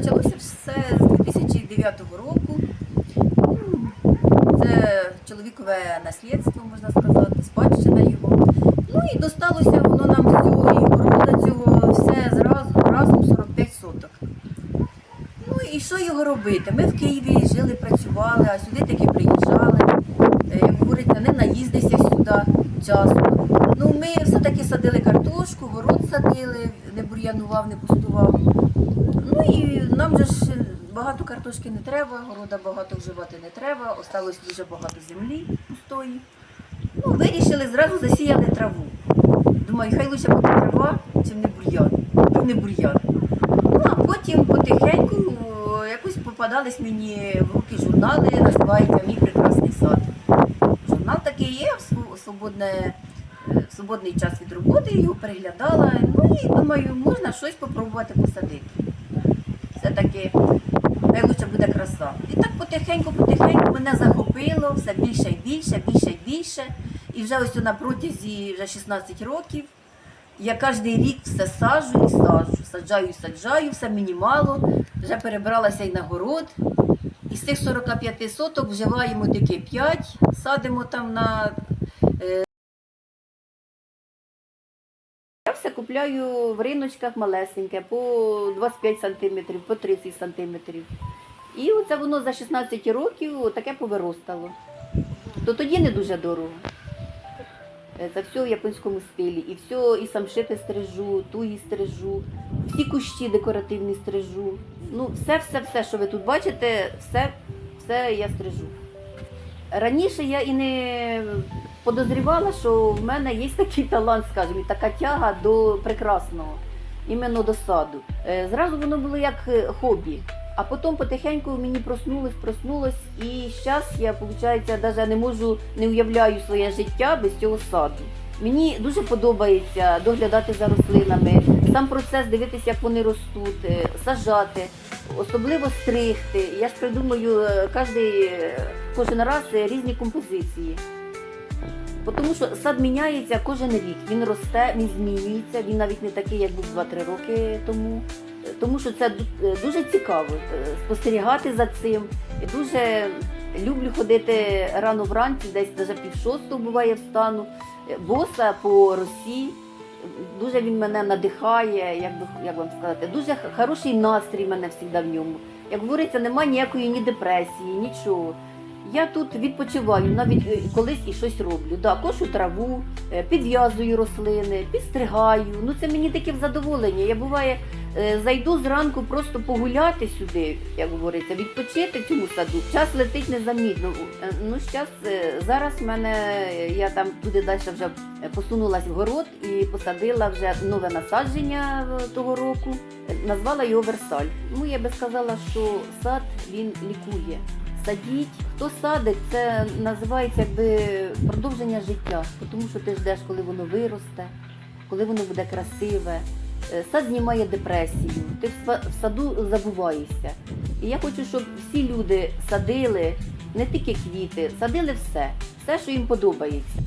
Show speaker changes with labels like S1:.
S1: почалося все з 2009 року. Це чоловікове наслідство, можна сказати, спадщина його. Ну і досталося воно нам цього і города цього все зразу разом 45 соток. Ну і що його робити? Ми в Києві жили, працювали, а сюди таки приїжджали. Е, Як говориться, не наїздися сюди часто. Ну, ми все-таки садили картошку, город садили, не бур'янував, не пустував. Ну і нам же ж багато картошки не треба, города багато вживати не треба, осталось дуже багато землі пустої. Ну, вирішили, зразу засіяли траву. Думаю, хай лучше буде трава, чим не бур'ян. Не бур'ян. Ну, а потім потихеньку якось попадались мені в руки журнали, називається Мій прекрасний сад. Журнал такий є, е, в свободний час від роботи його переглядала. Ну і думаю, можна щось спробувати посадити. Все-таки найлучше буде краса. І так потихеньку, потихеньку мене захопило все більше і більше, більше і більше. І вже ось на протязі вже 16 років я кожен рік все саджу і саджу. Саджаю і саджаю, все мені мало. Вже перебралася і на город. Із цих 45 соток вживаємо тільки 5, садимо там на. Я все купляю в риночках малесеньке, по 25 см, по 30 см. І оце воно за 16 років таке повиростало. То тоді не дуже дорого. Це все в японському стилі. І все, і самшити стрижу, туї стрижу, всі кущі декоративні стрижу. Ну, все, все, все, що ви тут бачите, все, все я стрижу. Раніше я і не подозрівала, що в мене є такий талант, скажімо, і така тяга до прекрасного, іменно до саду. Е, Зразу воно було як е, хобі. А потім потихеньку мені проснулось, проснулось, і зараз я, виходить, навіть не можу, не уявляю своє життя без цього саду. Мені дуже подобається доглядати за рослинами, сам процес дивитися, як вони ростуть, е, сажати, особливо стригти. Я ж придумаю кожен раз різні композиції. Тому що сад міняється кожен рік. Він росте, він змінюється, він навіть не такий, як був 2-3 роки тому. Тому що це е, дуже цікаво е, спостерігати за цим. І дуже люблю ходити рано вранці, десь навіть пів шостого буває встану. Е, Боса по росі. Дуже він мене надихає, як, би, як вам сказати, дуже хороший настрій мене завжди в ньому. Як говориться, немає ніякої ні депресії, нічого. Я тут відпочиваю, навіть е, колись і щось роблю. Да, кошу траву, е, підв'язую рослини, підстригаю. Ну це мені таке задоволення. Я буває е, зайду зранку просто погуляти сюди, як говориться, відпочити цьому саду. Час летить незамітно. Ну, щас, зараз в мене я там туди далі вже посунулась в город і посадила вже нове насадження того року. Назвала його Версаль. Ну я би сказала, що сад він лікує. Садіть, хто садить, це називається якби продовження життя, тому що ти ждеш, коли воно виросте, коли воно буде красиве. Е, Сад знімає депресію, ти в саду забуваєшся. І я хочу, щоб всі люди садили не тільки квіти, садили все, все, що їм подобається.